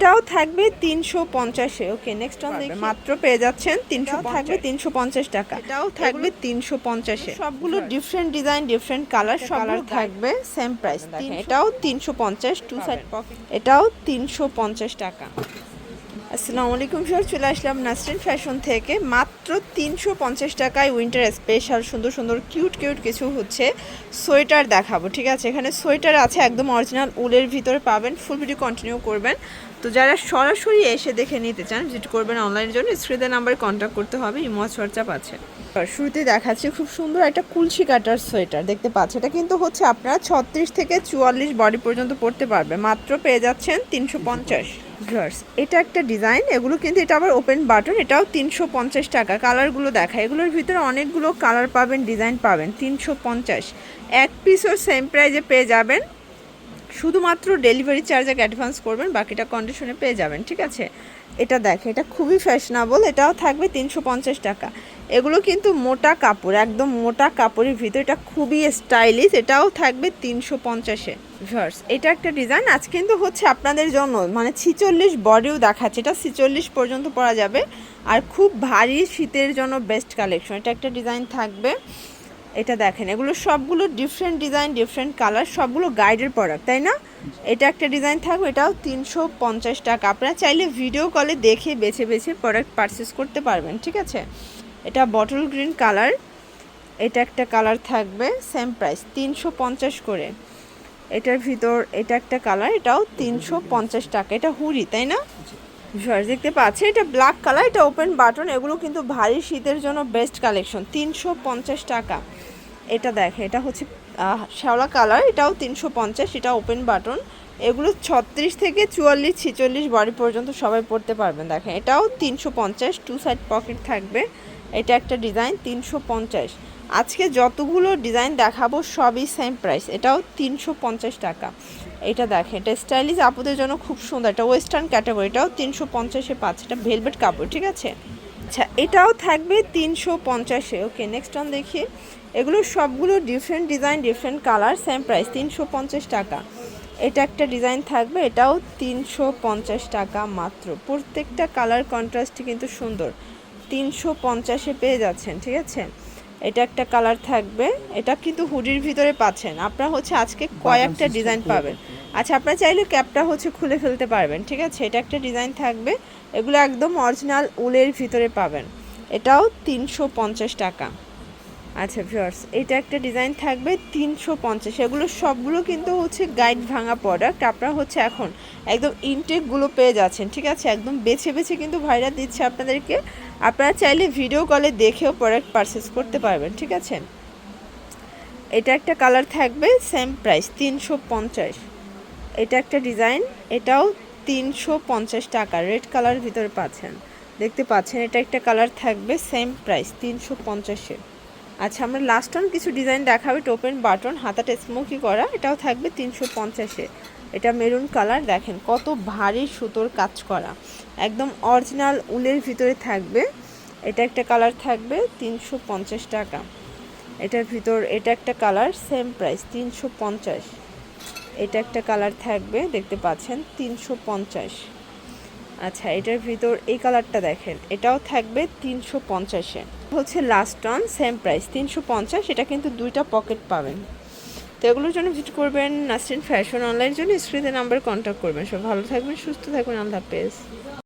এটাও থাকবে তিনশো পঞ্চাশে। ওকে নেক্সট অন দেখি মাত্র পেয়ে যাচ্ছেন তিনশো থাকবে তিনশো পঞ্চাশ টাকা। এটাও থাকবে তিনশো পঞ্চাশে। সবগুলো different design different colour colour থাকবে। সেম প্রাইস এটাও তিনশো পঞ্চাশ টু সাইড পকেট এটাও তিনশো পঞ্চাশ টাকা। আসসালামু আলাইকুম স্যার চলে আসলাম নাসরিন ফ্যাশন থেকে। মাত্র তিনশো পঞ্চাশ টাকায় উইন্টার স্পেশাল সুন্দর সুন্দর কিউট কিউট কিছু হচ্ছে সোয়েটার দেখাবো, ঠিক আছে? এখানে সোয়েটার আছে, একদম অরিজিনাল উলের ভিতরে পাবেন ফুল ভিডিও কন্টিনিউ করবেন। তো যারা সরাসরি এসে দেখে নিতে চান ভিজিট করবেন অনলাইনের জন্য স্ক্রিনের নাম্বারে কন্ট্যাক্ট করতে হবে, ইমো চর্চা আছে। শুরুতে দেখাচ্ছি, খুব সুন্দর একটা কুলসি কাটার সোয়েটার, দেখতে পাচ্ছেন? এটা কিন্তু হচ্ছে আপনারা ছত্রিশ থেকে চুয়াল্লিশ বডি পর্যন্ত পড়তে পারবে, মাত্র পেয়ে যাচ্ছেন তিনশো পঞ্চাশ। ভিউয়ার্স এটা একটা ডিজাইন এগুলো কিন্তু এটা আবার ওপেন বাটন এটাও তিনশো পঞ্চাশ টাকা। কালারগুলো দেখা, এগুলোর ভিতরে অনেকগুলো কালার পাবেন ডিজাইন পাবেন, তিনশো পঞ্চাশ। এক পিসও সেম প্রাইজে পেয়ে যাবেন। শুধুমাত্র ডেলিভারি চার্জ এক অ্যাডভান্স করবেন, বাকিটা কন্ডিশনে পেয়ে যাবেন, ঠিক আছে? এটা দেখে, এটা খুবই ফ্যাশনেবল এটাও থাকবে তিনশো পঞ্চাশ টাকা। এগুলো কিন্তু মোটা কাপড়, একদম মোটা কাপড়ের ভিতর, এটা খুবই স্টাইলিশ এটাও থাকবে তিনশো পঞ্চাশে। ভার্স এটা একটা ডিজাইন। আজ কিন্তু হচ্ছে আপনাদের জন্য মানে ছিচল্লিশ বডিও দেখাচ্ছে। এটা ছিচল্লিশ পর্যন্ত পরা যাবে। আর খুব ভারী শীতের জন্য বেস্ট কালেকশন এটা একটা ডিজাইন থাকবে। এটা দেখেন, এগুলো সবগুলো ডিফারেন্ট ডিজাইন ডিফারেন্ট কালার সবগুলো গাইডের প্রোডাক্ট তাই না? এটা একটা ডিজাইন থাকবে, এটাও তিনশো পঞ্চাশ টাকা। আপনারা চাইলে ভিডিও কলে দেখে বেছে বেছে প্রোডাক্ট পারচেস করতে পারবেন, ঠিক আছে? এটা বটল গ্রিন কালার এটা একটা কালার থাকবে সেম প্রাইস তিনশো পঞ্চাশ করে। এটার ভিতর এটা একটা কালার এটাও তিনশো পঞ্চাশ টাকা। এটা হুড়ি তাই না? ভিউয়ার্স দেখতে পাচ্ছি এটা ব্ল্যাক কালার এটা ওপেন বাটন এগুলো কিন্তু ভারী শীতের জন্য বেস্ট কালেকশন তিনশো পঞ্চাশ টাকা। এটা দেখে এটা হচ্ছে শ্যাওলা কালার এটাও তিনশো পঞ্চাশ এটা ওপেন বাটন এগুলো ছত্রিশ থেকে চুয়াল্লিশ ছিচল্লিশ বডি পর্যন্ত সবাই পড়তে পারবেন দেখেন। এটাও তিনশো পঞ্চাশ টু সাইড পকেট থাকবে। এটা একটা ডিজাইন তিনশো পঞ্চাশ। আজকে যতগুলো ডিজাইন দেখাবো সবই সেম প্রাইস এটাও তিনশো পঞ্চাশ টাকা। এটা দেখেন, এটা স্টাইলিশ আপুদের জন্য খুব সুন্দর। এটা ওয়েস্টার্ন ক্যাটাগরি এটাও তিনশো পঞ্চাশে পাচ্ছে। এটা ভেলভেট কাপড়, ঠিক আছে? আচ্ছা এটাও থাকবে তিনশো পঞ্চাশে। ওকে নেক্সট অন দেখি। এগুলো সবগুলো different design different colour same price তিনশো পঞ্চাশ টাকা। এটা একটা ডিজাইন থাকবে, এটাও তিনশো পঞ্চাশ টাকা মাত্র। প্রত্যেকটা কালার কন্ট্রাস্টই কিন্তু সুন্দর। তিনশো পঞ্চাশে পেয়ে যাচ্ছেন, ঠিক আছে? এটা একটা কালার থাকবে। এটা কিন্তু হুডির ভিতরে পাচ্ছেন। আপনারা হচ্ছে আজকে কয়েকটা ডিজাইন পাবেন। আচ্ছা আপনারা চাইলে ক্যাপটা হচ্ছে খুলে ফেলতে পারবেন ঠিক আছে? এটা একটা ডিজাইন থাকবে। এগুলো একদম অরিজিনাল উলের ভিতরে পাবেন। এটাও তিনশো পঞ্চাশ টাকা। আচ্ছা ভিউয়ার্স এটা একটা ডিজাইন থাকবে তিনশো পঞ্চাশ। এগুলো সবগুলো কিন্তু হচ্ছে গাইড ভাঙা প্রোডাক্ট আপনারা হচ্ছে এখন একদম ইনটেকগুলো পেয়ে যাচ্ছেন, ঠিক আছে? একদম বেছে বেছে কিন্তু ভাইরা দিচ্ছে আপনাদেরকে। আপনারা চাইলে ভিডিও কলে দেখেও প্রোডাক্ট পারচেস করতে পারবেন, ঠিক আছে? এটা একটা কালার থাকবে সেম প্রাইস তিনশো পঞ্চাশ। এটা একটা ডিজাইন এটাও তিনশো পঞ্চাশ টাকা রেড কালার ভিতরে পাচ্ছেন। দেখতে পাচ্ছেন, এটা একটা কালার থাকবে সেম প্রাইস তিনশো পঞ্চাশে। আচ্ছা আমরা লাস্ট অন কিছু ডিজাইন দেখাবে টোপেন বাটন হাতাটা স্মোকি করা, এটাও থাকবে তিনশো পঞ্চাশে এটা মেরুন কালার দেখেন কত ভারী সুতোর কাজ করা। একদম অরিজিনাল উলের ভিতরে থাকবে, এটা একটা কালার থাকবে তিনশো পঞ্চাশ টাকা। এটার ভিতর, এটা একটা কালার সেম প্রাইস তিনশো পঞ্চাশ। এটা একটা কালার থাকবে, দেখতে পাচ্ছেন, তিনশো পঞ্চাশ। আচ্ছা এটার ভিতর এই কালারটা দেখেন, এটাও থাকবে তিনশো পঞ্চাশে। হচ্ছে লাস্ট অন সেম প্রাইস তিনশো পঞ্চাশ, এটা কিন্তু দুইটা পকেট পাবেন। তো এগুলোর জন্য ভিজিট করবেন নাসরিন ফ্যাশন অনলাইন জন্য, স্ক্রিনে নাম্বার কন্ট্যাক্ট করবেন। সব ভালো থাকবেন, সুস্থ থাকবেন, আল্লাহ হাফেজ।